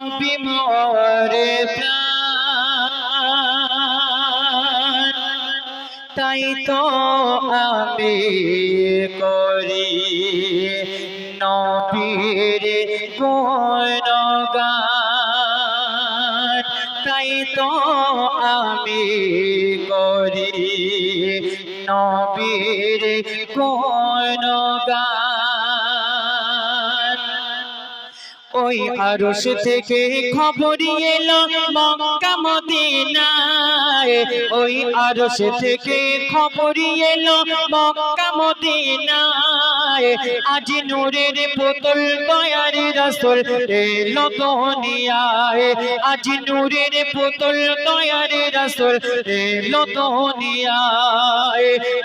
বিমরে তাই তো আমি করি নবীর গুণগান। তাই তো আমি করি নবীর গুণগান। ওই আরশ থেকে খবরই এলো মক্কা মদিনায়। ওই আরশ থেকে খবরই এলো মক্কা মদিনায়। আজ নূরের বোতল দয়ার রাসূল এলো দুনিয়ায়। আজ নূরের বোতল দয়ার রাসূল এলো দুনিয়ায়।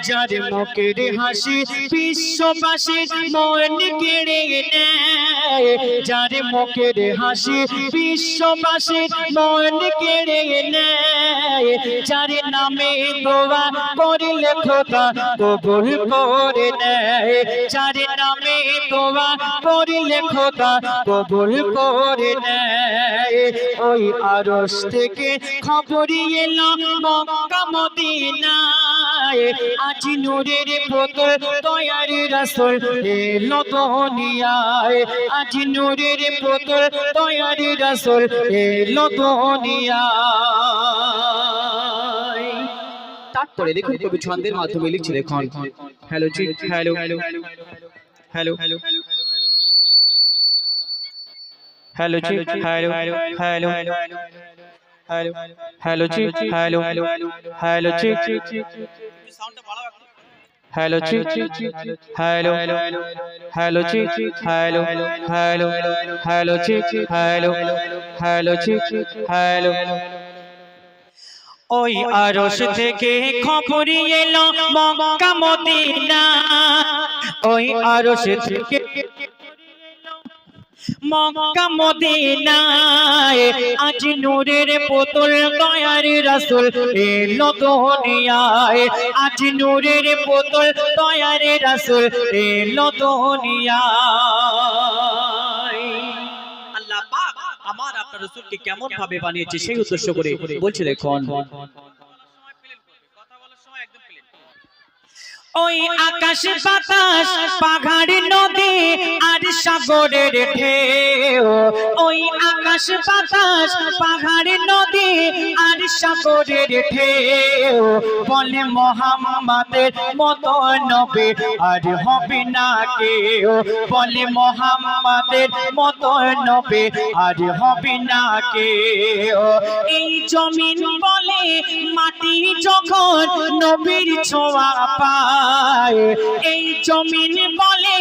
যার মুখের হাসি বিশ্ববাসীর মন কেড়ে নেয়, যার মুখের হাসি বিশ্ববাসীর মন কেড়ে নেয়, যার নামে দোয়া করিলে খোদা কবুল করে নেয়, যার নামে দোয়া করিলে খোদা কবুল করে নেয়। ওই আরশ থেকে খবরই এলো মক্কা মদিনায় আজ নূরের বোতল দয়ার রাসূল এলো দুনিয়ায় আজ নূরের বোতল দয়ার রাসূল এলো দুনিয়ায় তারপরে দেখুন কবি ছন্দের মাধ্যমে লিখছে দেখুন hello ji hello hello hello hello ji hello hello hello hello ji hello hello ji hello ji hello hello ji hello hello hello ji hello hello ji hello ওই আরশ থেকে খবরই এলো মক্কা মদিনা ওই আরশ থেকে মক্কা মদিনায় আজ নূরের বোতল দয়ার রাসূল এলো দুনিয়ায়। আজ নূরের বোতল দয়ার রাসূল এলো দুনিয়ায়। আল্লাহ পাক আমার আপনার রাসূলকে কেমন ভাবে বানিয়েছে সেই উদ্দেশ্য করে বলছে দেখুন। ওই আকাশ বাতাস পাহাড় নদী আর সাগরের ঢেউ। ওই আকাশ বাতাস, পাহাড় নদী আর সাগরের ঢেউ। বলে মোহাম্মদের মতো নবী আর হবে না কেউ। বলে মোহাম্মদের মতো নবী আর হবে না কেউ। এই জমিন বলে মাটি যখন নবীর ছোঁয়া পায়, এই জমিন বলে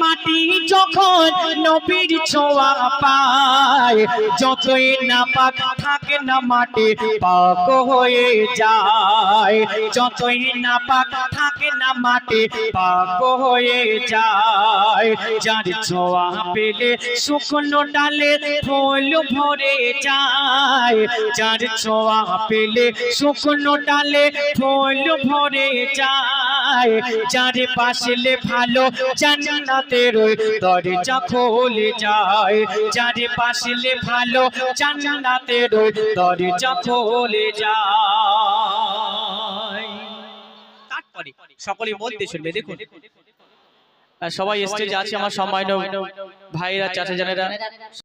মাটি যখন নবীর ছোঁয়া পায় যতই না পাক থাকে না মাটি, পাক হয়ে যায়। যতই না পাক থাকে না মাটি, পাক হয়ে যায়। যার ছোঁয়া পেলে শুকনো ডালে ফুল ভরে যায়। যার ছোঁয়া পেলে শুকনো ডালে ফুল ভরে যায়। যার পাশলে ভালো জান্নাতের দরজা খুলে যায়। যার পাশলে ভালো জান্নাতের দরজা খুলে যায়। সকলে দিয়ে শুনবে, দেখুন। সবাই স্টেজে আছে, আমার সম্মানীয় ভাইরা চাচা জানেরা